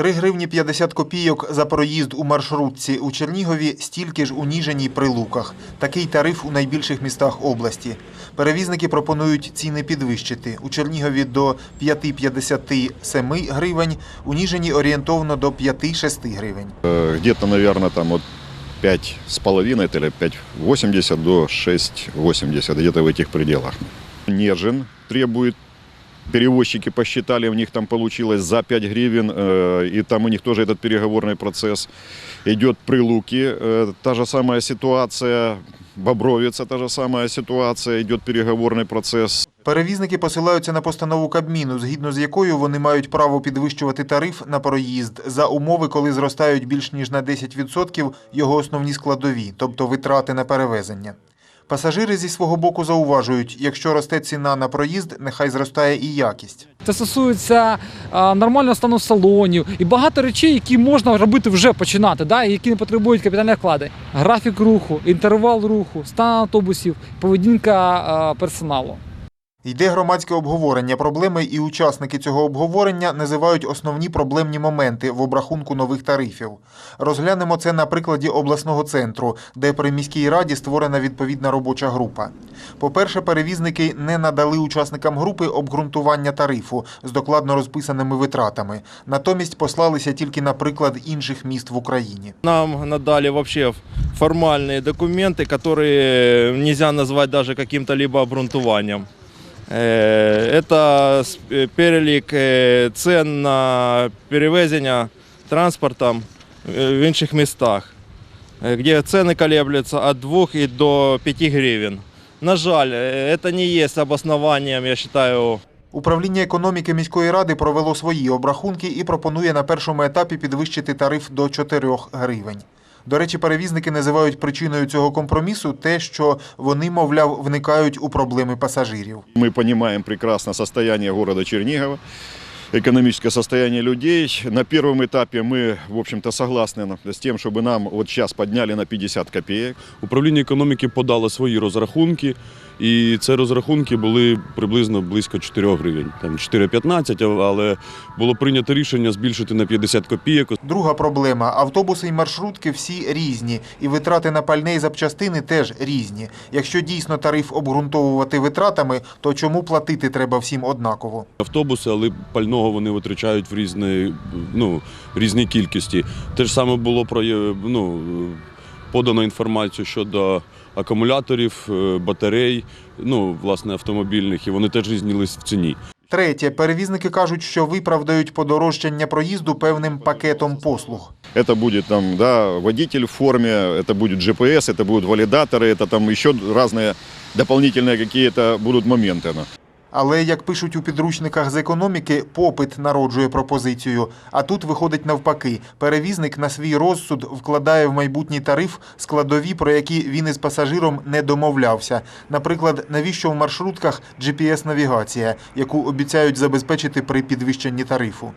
3 гривні 50 копійок за проїзд у маршрутці у Чернігові, стільки ж у Ніжині при Луках. Такий тариф у найбільших містах області. Перевізники пропонують ціни підвищити. У Чернігові до 5,57 гривень, у Ніжині орієнтовно до 5-6 гривень. Э, Где-то, наверное, там от 5 с половиной или 5,80 до 6,80, где-то в этих пределах. Нежин требует Перевозчики посчитали, у них там получилось за 5 гривен, э, и там у них тоже этот переговорный процесс идет. При Луке э, та же самая ситуация, Бобровица та же самая ситуация, идет переговорный процесс. Перевізники посилаються на постанову Кабміну, згідно з якою вони мають право підвищувати тариф на проїзд за умови, коли зростають більш ніж на 10% його основні складові, тобто витрати на перевезення. Пасажири зі свого боку зауважують, якщо росте ціна на проїзд, нехай зростає і якість. Це стосується нормального стану салонів і багато речей, які можна робити вже починати, да, які не потребують капітальних вкладень. Графік руху, інтервал руху, стан автобусів, поведінка персоналу. Йде громадське обговорення проблеми, і учасники цього обговорення називають основні проблемні моменти в обрахунку нових тарифів. Розглянемо це на прикладі обласного центру, де при міській раді створена відповідна робоча група. По-перше, перевізники не надали учасникам групи обґрунтування тарифу з докладно розписаними витратами. Натомість послалися тільки на приклад інших міст в Україні. Нам надали вообще формальные документы, которые нельзя назвать даже каким-то либо обґрунтуванням. Э, Это с- э, перелік э, цен на перевезення транспортом э, в інших містах, э, где цены колеблются від 2 і до 5 гривень. На жаль, э, это не є обоснованием, я считаю, Управління економіки міської ради провело свої обрахунки і пропонує на першому етапі підвищити тариф до 4 гривень. До речі, перевізники називають причиною цього компромісу те, що вони, мовляв, вникають у проблеми пасажирів. Мы понимаем прекрасно состояние города Чернигова, экономическое состояние людей. На первом этапе мы, в общем-то, согласны на- с тем, чтобы нам вот сейчас подняли на 50 копеек. Управління економіки подало свої розрахунки, і ці розрахунки були приблизно близько 4 гривень, там 4,15, але було прийнято рішення збільшити на 50 копійок. Друга проблема автобуси і маршрутки всі різні, і витрати на пальне і запчастини теж різні. Якщо дійсно тариф обґрунтовувати витратами, то чому платити треба всім однаково? Автобуси, але пального вони витрачають в різні, ну, різній кількості. Те ж саме було про е, ну, подано інформацію щодо акумуляторів, е, батарей, ну, власне, автомобільних, і вони теж різнились в ціні. Третє, перевізники кажуть, що виправдають подорожчання проїзду певним пакетом послуг. Это будет там, да, водитель в форме, это будет GPS, это будут валидаторы, это там еще разные дополнительные какие-то будут моменты. ну. Але, як пишуть у підручниках з економіки, попит народжує пропозицію. А тут виходить навпаки. Перевізник на свій розсуд вкладає в майбутній тариф складові, про які він із пасажиром не домовлявся. Наприклад, навіщо в маршрутках GPS-навігація, яку обіцяють забезпечити при підвищенні тарифу.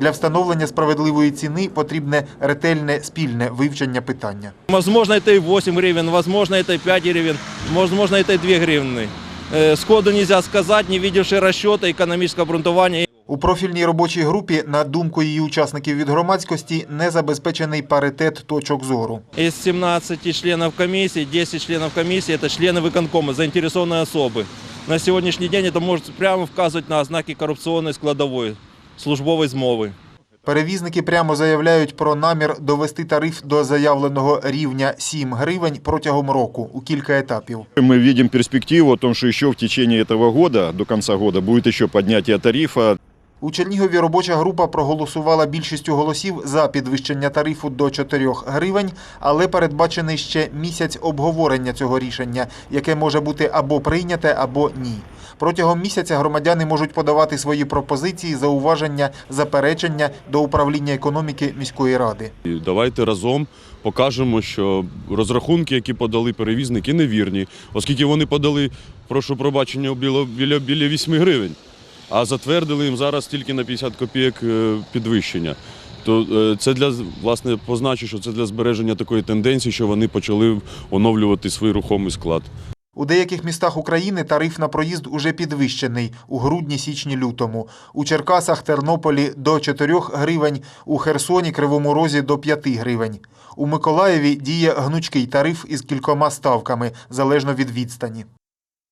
Для встановлення справедливої ціни потрібне ретельне спільне вивчення питання. Возможно, это и 8 гривен, возможно, это и 5 гривен, возможно, это и 2 гривны. Э, Сходу нельзя сказать, не видевши расчета экономического обґрунтування. У профільній робочій групі, на думку її учасників від громадськості, не забезпечений паритет точок зору. Из 17 членов комиссии, 10 членов комиссии – это члены выконкома, заинтересованные особы. На сегодняшний день это может прямо вказывать на ознаки коррупционной складовой, службовой змови. Перевізники прямо заявляють про намір довести тариф до заявленого рівня 7 гривень протягом року у кілька етапів. Ми бачимо перспективу тому що что в течение цього года, до кінця года, буде ще підняття тарифа. У Чернігові робоча група проголосувала більшістю голосів за підвищення тарифу до 4 гривень, але передбачений ще місяць обговорення цього рішення, яке може бути або прийняте, або ні. Протягом місяця громадяни можуть подавати свої пропозиції, зауваження, заперечення до управління економіки міської ради. Давайте разом покажемо, що розрахунки, які подали перевізники, невірні, оскільки вони подали, прошу пробачення, біля, біля, біля 8 гривень, а затвердили їм зараз тільки на 50 копійок е, підвищення. То е, це для власне позначу, що це для збереження такої тенденції, що вони почали оновлювати свій рухомий склад. У деяких містах України тариф на проїзд уже підвищений у грудні, січні, лютому. У Черкасах, Тернополі до 4 гривень, у Херсоні, Кривому Розі до 5 гривень. У Миколаєві діє гнучкий тариф із кількома ставками, залежно від відстані.